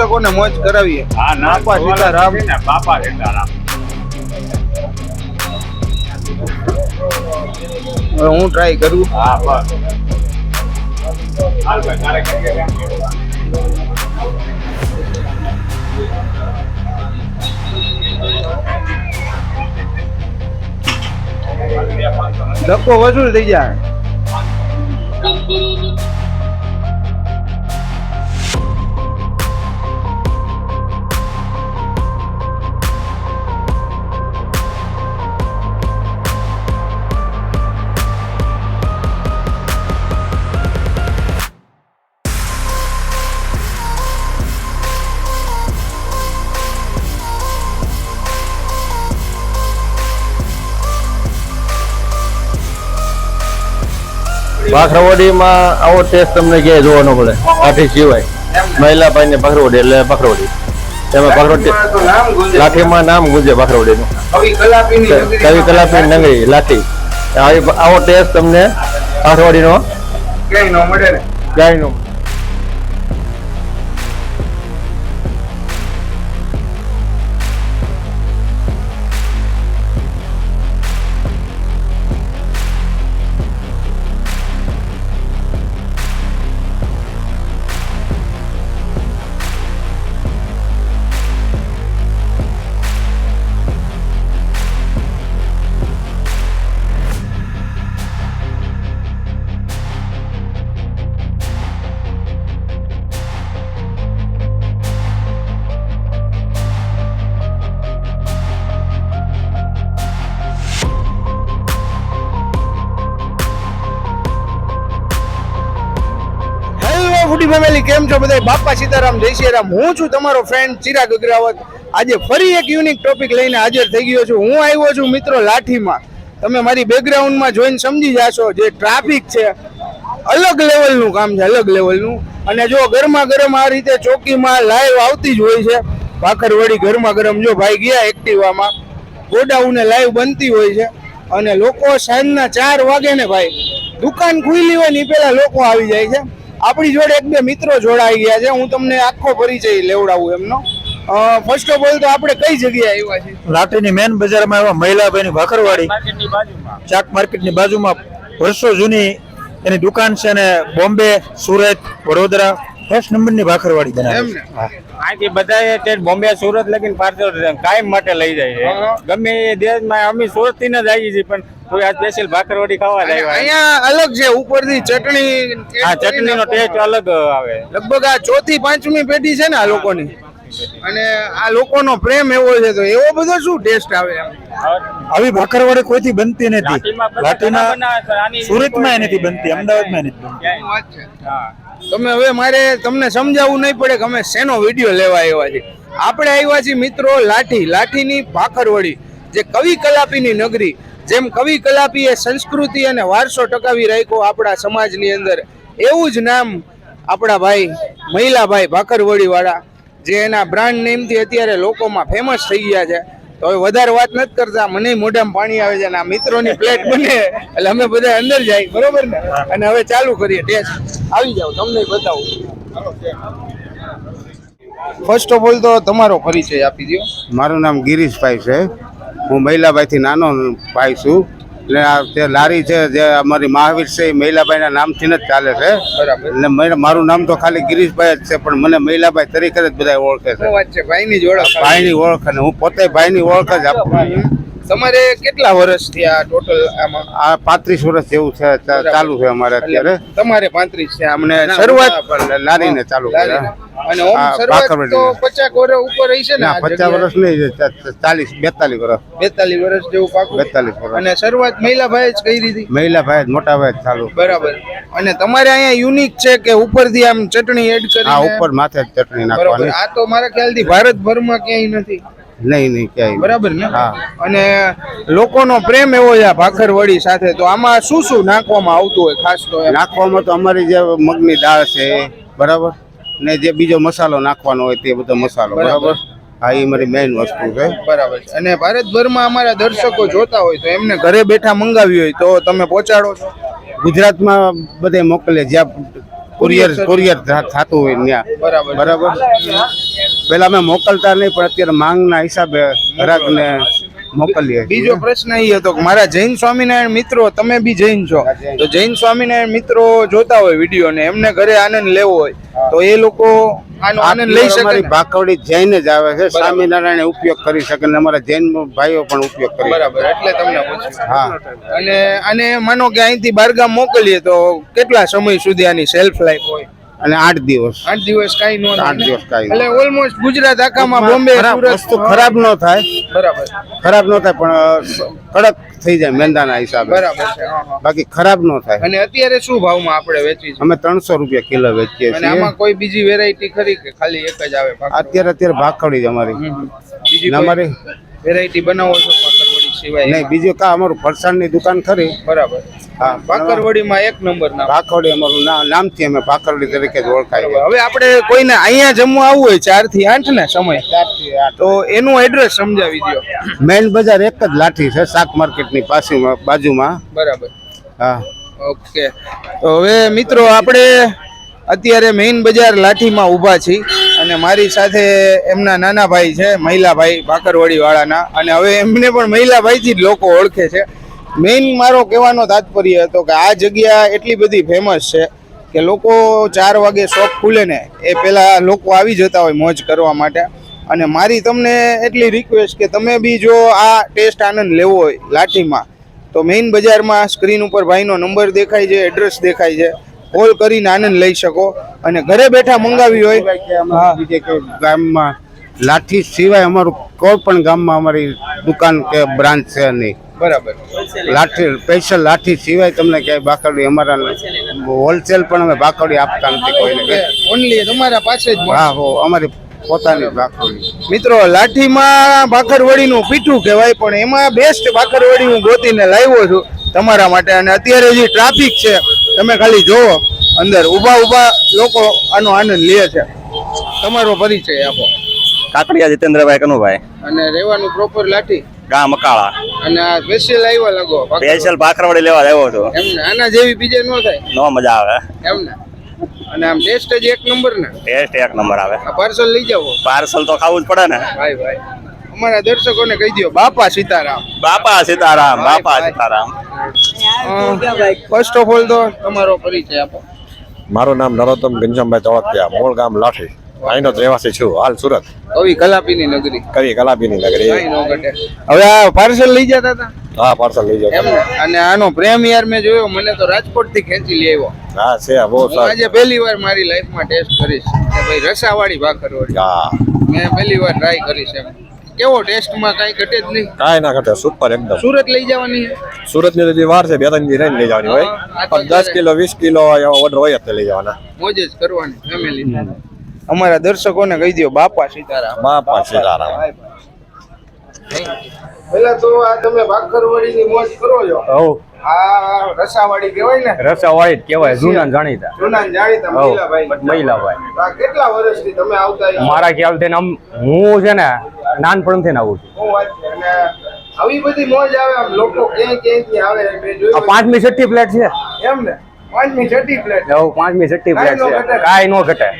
દર્શકોને મોજ કરાવીએ હા ના બાપા સીતારામ. ને બાપા સીતારામ હવે હું ટ્રાય કરું હા બસ હાલ ભાઈ તારે કરીએ કામ. ધક્કો વસૂલ થઈ જાય ભાખરવડીમાં આવો ટેસ્ટ તમને ક્યાંય જોવા ન મળે. કાઠી સિવાય મહિલાભાઈ ને ભાખરવડી એટલે ભાખરવડી. એમાં ભાખરવડી. લાઠીમાં નામ ગુંજે. ભાખરવડીનું. કવિ કલાપી નગરી લાઠી. આવી- આવો ટેસ્ટ તમને ભાખરવડીનો. ક્યાંય ન મળે ને. ક્યાંય નો ફેમિલી કેમ છો બધા બાપા સીતારામ, જય શ્રી રામ હું છું તમારો ફ્રેન્ડ ચિરાગ અગ્રાવત આજે ફરી એક યુનિક ટોપિક લઈને હાજર થઈ ગયો છું. હું આવ્યો છું મિત્રો લાઠીમાં. તમે મારી બેકગ્રાઉન્ડમાં જોઈને સમજી જાશો જે ટ્રાફિક છે. અલગ લેવલનું કામ છે, અલગ લેવલનું અને જો ગરમા ગરમ આ રીતે ચોકીમાં લાઈવ આવતી જ હોય છે, ભાખરવડી ગરમા ગરમ જો ભાઈ ગયા એક્ટિવામાં, ગોડાઉને લાઈવ બનતી હોય છે. અને લોકો સાંજના ચાર વાગે ને ભાઈ, દુકાન ખુલ્લી હોય ને પહેલા લોકો આવી જાય છે. આપણી જોડે એક બે મિત્રો જોડાઈ ગયા છે. હું તમને આખો પરિચય લેવડાવું એમનો. ફર્સ્ટ ઓફ ઓલ તો આપણે કઈ જગ્યાએ આવ્યા છીએ? લાઠીની મેન બજારમાં એવા મહિલાભાઈની ભાખરવાડી. ચાક માર્કેટની બાજુમાં વર્ષો જૂની એની દુકાન છે ને બોમ્બે, સુરત, વડોદરા ફર્સ્ટ નંબરની ભાખરવાડી બનાવે. અહીંથી બધાએ તે બોમ્બે સુરત લગીને પાર્સલ કાયમ માટે લઈ જાય છે. ગમે એ દેશમાં અમે સુરતથી જ આવીએ છીએ પણ કોઈ આ સ્પેશિયલ ભાખરવાડી ખાવા જ આવ્યા અહીંયા અલગ છે ઉપરથી ચટણી હા ચટણીનો ટેસ્ટ અલગ આવે. લગભગ આ ચોથી પાંચમી પેઢી છે ને આ લોકોની. અને આ લોકોનો પ્રેમ એવો છે તો એવો બધો શું ટેસ્ટ આવે આવી ભાખરવાડી કોઈથી બનતી નથી. બધા. આની સુરતમાં નથી બનતી અમદાવાદમાં નથી બનતી. વાત છે. હા. તમે હવે મારે તમને સમજાવવું નહીં પડે કે અમે શેનો વીડિયો લેવા આવ્યા છીએ. આપણે આવ્યા છીએ મિત્રો લાઠી, લાઠીની ભાખરવડી, જે કવિ કલાપીની નગરી, જેમ કવિ કલાપીએ સંસ્કૃતિ અને વારસો ટકાવી રાખ્યો આપણા સમાજની અંદર, એવું જ નામ આપણા ભાઈ, મહિલાભાઈ ભાખરવડી વાળા જે એના બ્રાન્ડ નેમથી અત્યારે લોકોમાં ફેમસ થઈ ગયા છે. તો હવે વધારે વાત નથી કરતા. મને મોઢામાં પાણી આવે છે અને આ મિત્રોની પ્લેટ બને. એટલે અમે બધા અંદર જાય. બરોબર ને? અને હવે ચાલુ કરીએ. ટેસ્ટ. આવી જાઓ. તમને બતાવું. ફર્સ્ટ ઓફ ઓલ તો તમારો પરિચય આપી દો મારું નામ ગિરીશભાઈ છે. હું મહિલાભાઈથી નાનો ભાઈ છું. એટલે આ જે લારી છે જે અમારી મહાવીર છે એ મહિલાભાઈના નામથી જ ચાલે છે. બરાબર. મારું નામ તો ખાલી ગિરીશભાઈ જ છે પણ મને મહિલાભાઈ તરીકે જ બધા ઓળખે છે. ભાઈની જોડે ભાઈની ઓળખ અને હું પોતે ભાઈની ઓળખ જ આપું તમારે કેટલા વર્ષ થયા ટોટલ આમાં? આ પાંત્રીસ વર્ષ જેવું છે ચાલુ છે અમારે અત્યારે. તમારે પાંત્રીસ છે અમને શરૂઆત લારીને ચાલુ. અને શરૂઆત તો પચાસ વર્ષ ઉપર રહી ને પચાસ વર્ષ નહીં ચાલીસ બેતાલીસ વર્ષ. બેતાલીસ વર્ષ જેવું પાકું? બેતાલીસ વર્ષ. અને શરૂઆત મહિલાભાઈ જ કરી દીધી? મહિલાભાઈ જ મોટા ભાઈ જ ચાલુ. બરાબર. અને તમારે અહીંયા યુનિક છે કે ઉપરથી આમ ચટણી એડ કરી ઉપર માથે ચટણી નાખવાની. આ તો મારા ખ્યાલથી ભારતભરમાં ક્યાંય નથી. નહીં નહીં ક્યાંય બરાબર ને? હા. અને લોકોનો પ્રેમ એવો છે આ ભાખરવડી સાથે. તો આમાં શું શું નાખવામાં આવતું હોય ખાસ તો? નાખવામાં તો અમારી જે મગની દાળ છે બરાબર? ને જે બીજો મસાલો નાખવાનો હોય તે બધો મસાલો બરાબર. બરાબર? હા એ મારી મેઇન વસ્તુ છે. બરાબર અને ભારતભરમાં અમારા દર્શકો જોતા હોય તો એમને ઘરે બેઠા મંગાવી હોય તો તમે પહોંચાડો છો? ગુજરાતમાં બધે મોકલે જ્યાં કુરિયર કુરિયર થતું હોય ત્યાં. બરાબર. બરાબર? પેલા અમે મોકલતા નહીં પણ અત્યારે માંગના હિસાબે ગ્રાહકને મોકલીએ બીજો પ્રશ્ન એ હતો કે મારા જૈન સ્વામિનારાયણ મિત્રો તમે બી જૈન છો? તો જૈન સ્વામિનારાયણ મિત્રો જોતા હોય વીડિયો ને એમને ઘરે આનંદ લેવો હોય તો એ લોકો આનો આનંદ લઈ શકે ને? ભાખવડી જૈન જ આવે છે. સ્વામિનારાયણ ઉપયોગ કરી શકે અને અમારા જૈન ભાઈઓ પણ ઉપયોગ કરી બરાબર એટલે તમને પૂછ્યું. હા. અને અને માનો કે અહીંથી બારગામ મોકલીએ તો કેટલા સમય સુધી આની સેલ્ફ લાઈફ હોય? અને આઠ દિવસ. આઠ દિવસ કાંઈ નો આઠ દિવસ કઈ. એટલે ઓલમોસ્ટ ગુજરાત આખામાં બોમ્બે વસ્તુ ખરાબ ન થાય. બરાબર. ખરાબ ન થાય પણ કડક થઈ જાય મેંદાના હિસાબે. બરાબર છે. બાકી ખરાબ ન થાય. અને અત્યારે શું ભાવમાં આપણે વેચી અમે ત્રણસો રૂપિયા કિલો વેચીએ અને છીએ. આમાં કોઈ બીજી વેરાયટી ખરી કે ખાલી એક જ આવે ભાખર? અત્યારે અત્યારે ભાખડી જ અમારી. બીજી અમારી વેરાયટી બનાવો છો ભાખરવડી સિવાય નહીં બીજું કા અમારું ફરસાણની દુકાન ખરી. બરાબર. હા ભાકરવડીમાં એક નંબર ના ભાખવડી અમારું નામથી અમે ભાકરવડી તરીકે જ ઓળખાય હવે આપણે કોઈને અહીંયા જમવા આવવું હોય ચારથી આઠ ને સમય. તો એનું એડ્રેસ સમજાવી દો મેઇન બજાર એક જ લાઠી છે શાક માર્કેટની પાસેમાં બાજુમાં. બરાબર. હા. ઓકે. તો હવે મિત્રો આપણે અત્યારે મેઇન બજાર લાઠીમાં ઊભા છીએ અને મારી સાથે એમના નાના ભાઈ છે મહિલાભાઈ ભાકરવડી વાળાના અને હવે એમને પણ મહિલાભાઈથી જ લોકો ઓળખે છે. મેઇન મારો કહેવાનો તાત્પર્ય હતો કે આ જગ્યા એટલી બધી ફેમસ છે કે લોકો ચાર વાગે શોપ ખુલે ને એ પહેલાં લોકો આવી જતા હોય મોજ કરવા માટે. અને મારી તમને એટલી રિક્વેસ્ટ કે તમે બી જો આ ટેસ્ટ આનંદ લેવો હોય લાઠીમાં તો મેઇન બજારમાં સ્ક્રીન ઉપર ભાઈનો નંબર દેખાય છે એડ્રેસ દેખાય છે કોલ કરીને આનંદ લઈ શકો. અને ઘરે બેઠા મંગાવી હોય. ગામમાં લાઠી સિવાય અમારું કોઈ પણ ગામમાં અમારી દુકાન કે બ્રાન્ચ છે નહીં. બરાબર. લાઠી સ્પેશિયલ લાઠી સિવાય તમને ક્યાંય બાકડી અમારા હોલસેલ પણ અમે બાકડી આપતા નથી કોઈને ઓનલી તમારા પાસે જ હા હો અમારી પોતાની બાકરડી મિત્રો લાઠીમાં ભાખરવડીનું પીઠું કહેવાય પણ એમાં બેસ્ટ ભાખરવડી હું ગોતીને લાવ્યો છું તમારા માટે. અને અત્યારે જે ટ્રાફિક છે તમે ખાલી જોવો અંદર ઊભા ઊભા લોકો આનો આનંદ લે છે. તમારો પરિચય આપો. કાકડિયા જીતેન્દ્રભાઈ કનુભાઈ. અને રહેવાનું પ્રોપર લાઠી? ગામ અકાળા. અને સ્પેશિયલ આવ્યા લાગો સ્પેશિયલ ભાખરવાડી લેવા આવ્યો હતો. એમને આના જેવી બીજે નો થાય. નો મજા આવે. એમને. અને આમ ટેસ્ટ જ એક નંબર ને ટેસ્ટ એક નંબર આવે. પાર્સલ લઈ જાવ પાર્સલ તો ખાવું જ પડે ને. ભાઈ ભાઈ. અમારા દર્શકોને કહી દો બાપા સીતારામ. બાપા સીતારામ બાપા ભાઈ. સીતારામ. ફર્સ્ટ ઓફ ઓલ તો તમારો પરિચય આપો. મારું નામ નરોત્તમ ઘનશ્યામભાઈ ચોળકિયા મૂળ ગામ લાઠી. અહીંનો જ રહેવાસી છું. હાલ સુરત. કવિ કલાપીની નગરી. કવિ કલાપીની નગરી. હવે આ પાર્સલ લઈ જતા હતા? હા પાર્સલ લઈ જતા. અને આનો પ્રેમ યાર મેં જોયો મને તો રાજકોટથી ખેંચી લઈ આવ્યો. હા છે બહુ સારું. આજે પહેલી વાર મારી લાઈફમાં ટેસ્ટ કરીશ. કે ભાઈ રસાવાળી ભાખર વાળી હા. મેં પહેલી વાર ટ્રાય કરીશ એમ. કેવો ટેસ્ટમાં કાંઈ ઘટે જ નહીં. કાંઈ ના ઘટે સુપર એકદમ. સુરત લઈ જવાની સુરત સુરતની તો વાર છે બે ત્રણ દી લઈ જવાની હોય. પણ દસ કિલો વીસ કિલો એવા ઓર્ડર હોય જ લઈ જવાના. મોજ જ કરવાની ફેમિલી અમારા દર્શકોને કહી દો બાપા સીતારામ. બાપા સીતારામ. પેલા તો આ તમે ભાખરવડી ની મોજ કરો છો. હવ. આ રસાવાળી કહેવાય ને? રસાવાળી જ કહેવાય જૂના જાણીતા. જૂના જાણીતા મહિલાભાઈ. મહિલાભાઈ. કેટલા વર્ષથી તમે આવતા મારા ખ્યાલથી આમ હું છે ને નાનપણથી ને આવું છું. શું વાત છે? અને આવી બધી મોજ આવે આમ લોકો ક્યાંય ક્યાંયથી આવે આ પાંચમી છઠ્ઠી પ્લેટ છે. એમ ને? પાંચમી છઠ્ઠી પ્લેટ હવ પાંચમી છઠ્ઠી પ્લેટ છે. કાંઈ નો ઘટે.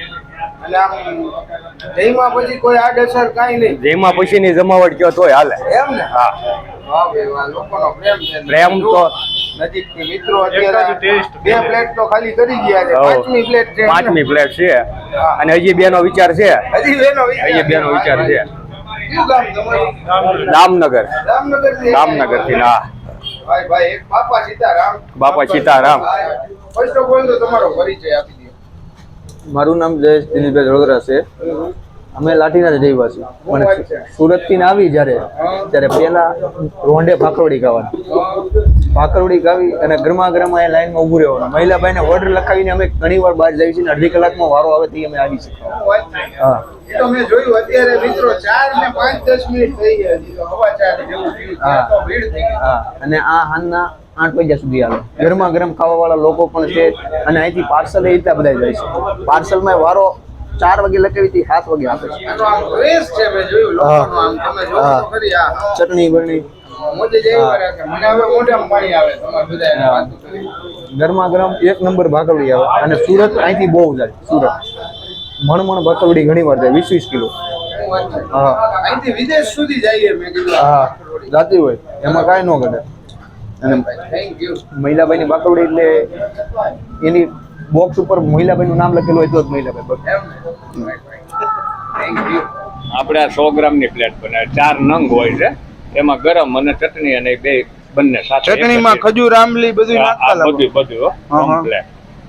જઈમાં પછી કોઈ આડઅસર કાંઈ નહીં. જેમાં પછીની જમાવટ કયો તોય હાલે. એમ ને? હા. વાહ લોકોનો પ્રેમ છે પ્રેમ તો- નજીકથી મિત્રો અત્યારે બે પ્લેટ તો ખાલી કરી ગયા છે. પાંચમી પ્લેટ છે પાંચમી પ્લેટ છે. અને હજી બેનો વિચાર છે. હજી બેનો વિચાર હજી બે વિચાર છે. દામનગર દામનગરથી? ના. ભાઈ ભાઈ એક બાપા સીતારામ. બાપા સીતારામ. ફર્સ્ટ ઓફ ઓલ તો તમારો પરિચય આપી મારું નામ જયેશ દિલીપભાઈ ધોળદરા છે. અમે લાઠીના જ રહેવાસી. શું વાત છે? પણ સુરતથી આવી જ્યારે ત્યારે પહેલાં રોંડે ભાખરવડી ગાવાની. ભાખરવડી ગાવી અને ગરમા ગરમ એ લાઈનમાં ઊભું રહેવાનું. મહિલાભાઈને ઓર્ડર લખાવીને અમે ઘણી વાર બહાર જઈએ છીએ અને અડધી કલાકમાં વારો આવે તે અમે આવી શકીએ. છે? હા તો મેં જોયું અત્યારે મિત્રો ચાર ને પાંચ દસ મિનિટ થઈ ગયા હવા ચાર જેવું થયું. ત્યાં તો ભીડ થઈ ગઈ. હા. અને આ હાલના આઠ વાગ્યા સુધી આવે. ગરમા ગરમ ખાવા વાળા લોકો પણ છે અને અહીંથી પાર્સલ એ રીતે બધા જાય છે. પાર્સલમાં વારો ચાર વાગે લખાવી હતી સાત વાગે આપે છે. ચટણી બરણી ગરમા ગરમ એક નંબર ભાખરવડી આવે અને સુરત અહીંથી બહુ જાય સુરત. મણમણ ભાખરવડી ઘણી વાર જાય વીસ વીસ કિલો હા. અહીંથી વિદેશ સુધી જઈએ મેં કીધું. હા જાતી હોય એમાં કાંઈ ન ઘટે. અને થેન્ક યુ મહિલાબાઈની એટલે એની બોક્સ ઉપર મહિલાબાઈનું નામ લખેલું હોય તો જ મહિલાભાઈ આપણે આ સો ગ્રામની પ્લેટ બનાવે. ચાર નંગ હોય છે. એમાં ગરમ અને ચટણી અને બે બંને સાથે ચટણીમાં ખજૂર આંબલી બધું નાખતા બધું બધું હા.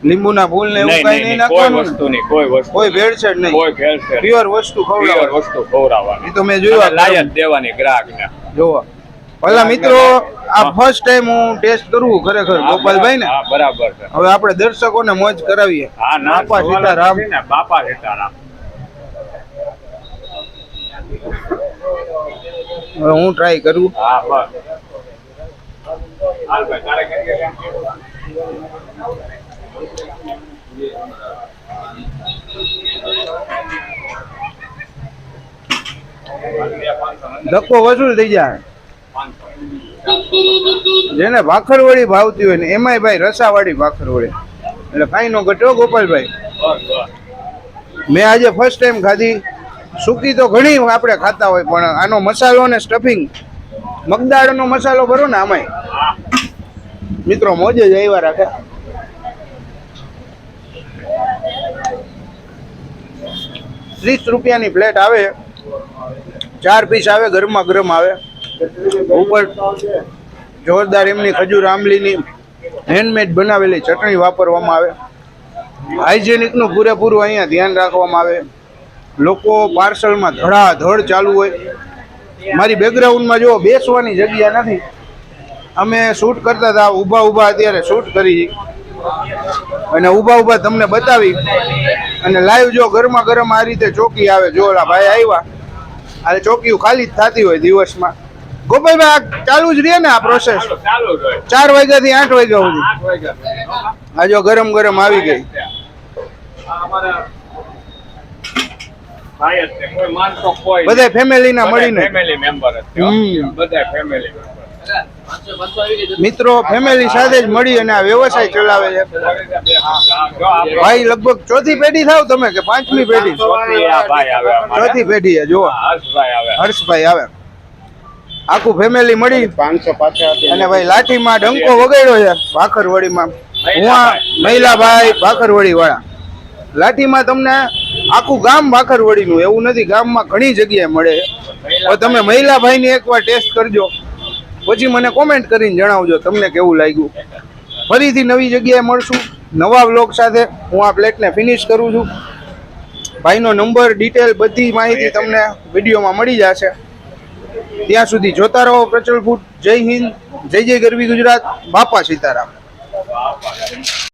લીંબુના ફૂલ ને એવું કઈ નહીં, વસ્તુ નહીં કોઈ વસ્તુ કોઈ ભેળસેળ નહીં. કોઈ ભેળસેળ પ્યોર વસ્તુ ખવડાવવાની. વસ્તુ ખવડાવવાની. એ તો મેં જોયું લાયક દેવાની ગ્રાહક દેવાની ગ્રાહકને. જોવા. ભલા મિત્રો આ ફર્સ્ટ ટાઈમ હું ટેસ્ટ કરું ખરેખર ગોપાલભાઈ ને બરાબર છે. હવે આપણે દર્શકોને મોજ કરાવીએ. હા ના બાપા સીતારામ. બાપા સીતારામ. હવે હું ટ્રાય કરું? ધક્કો વસૂલ થઈ જાય. જેને ભાખરવળી ભાવતી હોય ને એમાંય ભાઈ રસાવાળી ભાખરવળી. એટલે કાંઈ નો ઘટો ગોપાલભાઈ. મેં આજે ફર્સ્ટ ટાઈમ ખાધી. સૂકી તો ઘણી આપણે ખાતા હોય, પણ આનો મસાલો ને સ્ટફિંગ મગદાળનો મસાલો ભરો ને આમાંય. મિત્રો મોજે જ આવ્યા રાખે. ત્રીસ રૂપિયાની પ્લેટ આવે. ચાર પીસ આવે ગરમા ગરમ આવે. ઉપર જોરદાર એમની ખજૂર આંબલીની હેન્ડમેડ બનાવેલી ચટણી વાપરવામાં આવે. હાઇજેનિકનું પૂરેપૂરું અહીંયા ધ્યાન રાખવામાં આવે. લોકો પાર્સલમાં ધડાધડ ચાલુ હોય. મારી બેકગ્રાઉન્ડમાં જો બેસવાની જગ્યા નથી. અમે શૂટ કરતા હતા, ઊભા ઊભા અત્યારે શૂટ કરી. અને ઊભા ઊભા તમને બતાવી. અને લાઈવ જો ગરમા ગરમ આ રીતે ચોકી આવે, જો ઓલા ભાઈ આવ્યા, આ ચોકીઓ ખાલી જ થતી હોય દિવસમાં. ગોપાલભાઈ આ ચાલુ જ રહે ને આ પ્રોસેસ ચાર આઠ વાગ્યા સુધી. આઠ વાગ્યા આ જો ગરમ ગરમ આવી ગઈ. બધા ફેમિલી ના મેમ્બર મિત્રો ફેમિલી સાથે જ મળી અને આ વ્યવસાય ચલાવે છે. ભાઈ લગભગ ચોથી પેઢી થાવ તમે કે પાંચમી પેઢી. ચોથી પેઢી જોવા હર્ષભાઈ આવે. હર્ષભાઈ આવે. આખું ફેમિલી મળી પાંચસો પાછા અને ભાઈ લાઠીમાં ડંકો વગાડ્યો છે ભાખરવડીમાં. હું આ મહિલાભાઈ ભાખરવડી વાળા લાઠીમાં તમને આખું ગામ ભાખરવડીનું એવું નથી ગામમાં ઘણી જગ્યાએ મળે. છે તમે મહિલાભાઈને એકવાર ટેસ્ટ કરજો. પછી મને કોમેન્ટ કરીને જણાવજો તમને કેવું લાગ્યું. ફરીથી નવી જગ્યાએ મળશું. નવા બ્લોગ સાથે હું આ પ્લેટને ફિનિશ કરું છું. ભાઈનો નંબર ડિટેલ બધી માહિતી તમને વિડીયોમાં મળી જશે. ત્યાં સુધી જોતા રહો પ્રચલ ફૂડ. જય હિન્દ. જય જય ગરવી ગુજરાત. બાપા સીતારામ.